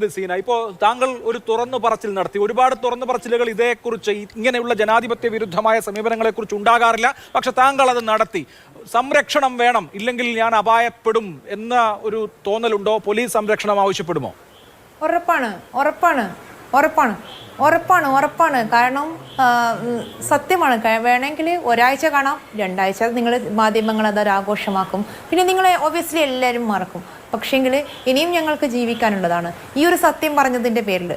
സീന. ഇപ്പോൾ താങ്കൾ ഒരു തുറന്നു പറച്ചിൽ നടത്തി. ഒരുപാട് തുറന്നു പറച്ചിലുകൾ ഇതേക്കുറിച്ച് ഇങ്ങനെയുള്ള ജനാധിപത്യ വിരുദ്ധമായ സമീപനങ്ങളെക്കുറിച്ച് ഉണ്ടാകാറില്ല. പക്ഷെ താങ്കൾ അത് നടത്തി. സംരക്ഷണം വേണം. ഇല്ലെങ്കിൽ ഞാൻ അപായപ്പെടും എന്ന ഒരു തോന്നലുണ്ടോ? പോലീസ് സംരക്ഷണം ആവശ്യപ്പെടുമോ? ഉറപ്പാണ്. ഉറപ്പാണ്. ഉറപ്പാണ്. ഉറപ്പാണ് ഉറപ്പാണ്. കാരണം സത്യമാണ്. വേണമെങ്കിൽ ഒരാഴ്ച കാണാം രണ്ടാഴ്ച നിങ്ങൾ മാധ്യമങ്ങൾ അതൊരു ആഘോഷമാക്കും. പിന്നെ നിങ്ങളെ ഒബ്വിയസ്ലി എല്ലാവരും മറക്കും. പക്ഷേങ്കിൽ ഇനിയും ഞങ്ങൾക്ക് ജീവിക്കാനുള്ളതാണ്. ഈ ഒരു സത്യം പറഞ്ഞതിന്റെ പേരിൽ.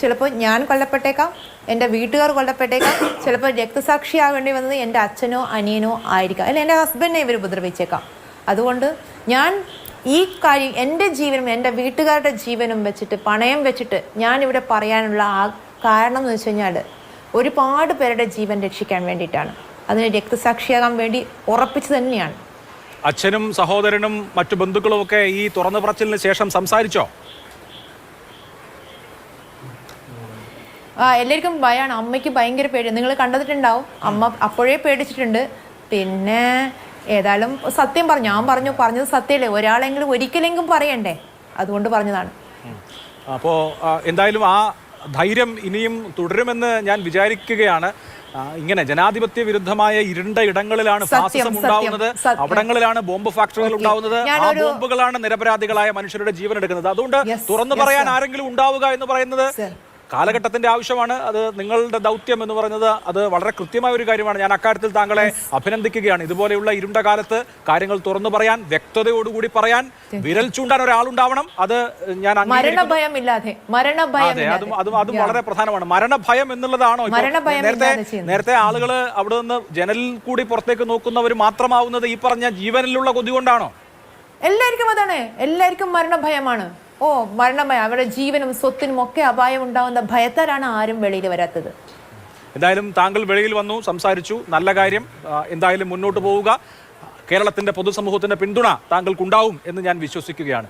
ചിലപ്പോൾ ഞാൻ കൊല്ലപ്പെട്ടേക്കാം എന്റെ വീട്ടുകാർ കൊല്ലപ്പെട്ടേക്കാം ചിലപ്പോൾ രക്തസാക്ഷിയാവേണ്ടി വന്നത് എന്റെ അച്ഛനോ അനിയനോ ആയിരിക്കാം. അല്ലെങ്കിൽ എന്റെ ഹസ്ബൻഡിനെ ഇവർ ഉപദ്രവിച്ചേക്കാം. അതുകൊണ്ട് ഞാൻ ഈ കാര്യം എന്റെ ജീവനും എന്റെ വീട്ടുകാരുടെ ജീവനും വെച്ചിട്ട് പണയം വെച്ചിട്ട് ഞാനിവിടെ ഇവിടെ പറയാനുള്ള ആ കാരണം എന്ന് വെച്ച് കഴിഞ്ഞാൽ ഒരുപാട് പേരുടെ ജീവൻ രക്ഷിക്കാൻ വേണ്ടിയിട്ടാണ്. അതിന് രക്തസാക്ഷിയാകാൻ വേണ്ടി ഉറപ്പിച്ചു തന്നെയാണ്. അച്ഛനും സഹോദരനും മറ്റു ബന്ധുക്കളും ഒക്കെ ഈ തുറന്നു പറച്ചിലിന് ശേഷം സംസാരിച്ചോ? ആ എല്ലാവർക്കും ഭയമാണ് അമ്മയ്ക്ക് ഭയങ്കര പേടി. നിങ്ങൾ കണ്ടിട്ടുണ്ടാവും അമ്മ അപ്പോഴേ പേടിച്ചിട്ടുണ്ട്. പിന്നെ ഏതായാലും സത്യം പറഞ്ഞു ഞാൻ പറഞ്ഞു പറഞ്ഞത് സത്യമല്ലേ ഒരാളെങ്കിലും ഒരിക്കലെങ്കിലും പറയണ്ടേ? അതുകൊണ്ട് പറഞ്ഞതാണ്. അപ്പോൾ എന്തായാലും ആ ധൈര്യം ഇനിയും തുടരുമെന്ന് ഞാൻ വിചാരിക്കുകയാണ്. ഇങ്ങനെ ജനാധിപത്യ വിരുദ്ധമായ ഇരുണ്ട ഇടങ്ങളിലാണ് ഫാസിസം ഉണ്ടാവുന്നത്. അവിടങ്ങളിലാണ് ബോംബ് ഫാക്ടറികൾ. ഉണ്ടാവുന്നത്. ആ ബോംബുകളാണ് നിരപരാധികളായ മനുഷ്യരുടെ ജീവൻ എടുക്കുന്നത് അതുകൊണ്ട് തുറന്നു പറയാൻ ആരെങ്കിലും ഉണ്ടാവുക എന്ന് പറയുന്നത്. കാലഘട്ടത്തിന്റെ ആവശ്യമാണ്. അത് നിങ്ങളുടെ ദൗത്യം എന്ന് പറയുന്നത് അത് വളരെ കൃത്യമായ ഒരു കാര്യമാണ്. ഞാൻ അക്കാര്യത്തിൽ താങ്കളെ അഭിനന്ദിക്കുകയാണ്. ഇതുപോലെയുള്ള ഇരുണ്ട കാലത്ത് കാര്യങ്ങൾ തുറന്നു പറയാൻ വ്യക്തതയോടുകൂടി പറയാൻ വിരൽ ചൂണ്ടാൻ ഒരാളുണ്ടാവണം. അത് ഞാൻ അംഗീകരിക്കുന്നു. മരണഭയം ഇല്ലാതെ മരണഭയം അതെ അതും. അതും വളരെ പ്രധാനമാണ്. മരണഭയം എന്നുള്ളതാണോ? നേരത്തെ. നേരത്തെ ആളുകൾ അവിടെ നിന്ന് ജനലിൽ കൂടി പുറത്തേക്ക് നോക്കുന്നവർ മാത്രമാവുന്നത് ഈ പറഞ്ഞ ജീവനിലുള്ള കൊതി കൊണ്ടാണോ? എല്ലാവർക്കും അതാണ്. എല്ലാവർക്കും മരണഭയമാണ്. ഓ മരണമയ. അവരുടെ ജീവനും സ്വത്തിനും ഒക്കെ അപായം ഉണ്ടാവുന്ന ഭയത്താലാണ് ആരും വെളിയിൽ വരാത്തത്. എന്തായാലും താങ്കൾ വെളിയിൽ വന്നു സംസാരിച്ചു. നല്ല കാര്യം. എന്തായാലും മുന്നോട്ട് പോവുക. കേരളത്തിന്റെ പൊതുസമൂഹത്തിന്റെ പിന്തുണ താങ്കൾക്കുണ്ടാവും എന്ന് ഞാൻ വിശ്വസിക്കുകയാണ്.